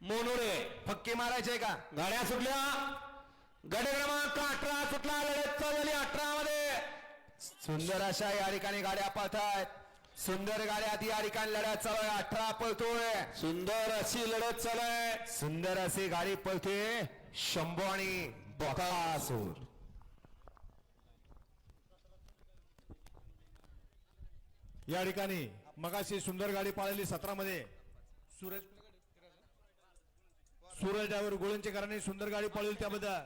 मोनोरे फक्के मारायचे का? गाड्या सुटल्या. गट क्रमांक अठरा सुटला लढत चालली अठरा मध्ये सुंदर अशा या ठिकाणी गाड्या पळतायत. सुंदर गाड्या ती या ठिकाणी लढत चालू आहे अठरा पळतोय. सुंदर अशी लढत चालू आहे. सुंदर अशी गाडी पळते शंभू आणि बकासूर. या ठिकाणी मगाशी सुंदर गाडी पाळली सतरा मध्ये सूरज सूरज डायव्हर गोळंचे कराने सुंदर गाडी पळवली त्याबद्दल.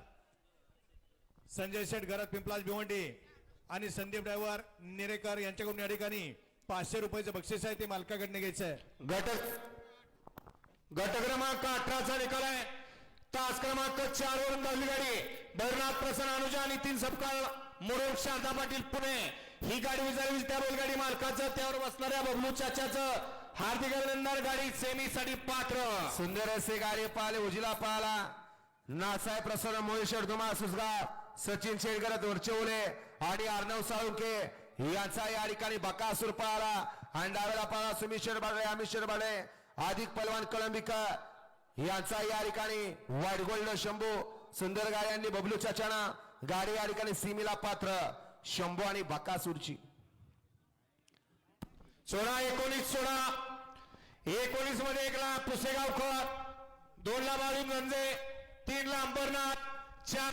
संजय शेठ घरात पिंपलाज भिवंडी आणि संदीप ड्रायव्हर नेरेकर यांच्याकडून या ठिकाणी पाचशे रुपयाचं बक्षीस आहे ते मालकाकडनं घ्यायचं आहे. गट गट क्रमांक अठराचा निकाल आहे. तास क्रमांक चार वरून धावली गाडी. भैरनाथ प्रसन्न अनुजा नितीन सपकाळ मुरुड शारदा पाटील पुणे. ही गाडी विचारली त्या बैलगाडी मालकाचं. त्यावर बसणाऱ्या बबलू चाच्याचं हार्दिक अभिनंदन गाडी सेमी साठी पात्र. सुंदर असे गाडी पाहिले उजिला पाहला. नासाहेब प्रसन्न मोहेश्वर धुमा सुसगाव सचिन शेडकर वरचेवले आणि अर्णव साळुंके यांचा या ठिकाणी बकासूर पाहला. आणि डाव्याला पाहला सुमिश्वर शेडबाडे अमिश्वर शेडबाडे अधिक पलवान कळंबीकर यांचा या ठिकाणी वाईट गोल्ड शंभू. सुंदर गाड्यांनी बबलू चाचाना गाडी या ठिकाणी सीमीला पात्र. शंभू आणि बकासूरची. सोळा एकोणीस सोळा. एकोणीसमध्ये एकला पुसेगावकर दोन ला बाळू गंजे तीन ला अंबरनाथ चार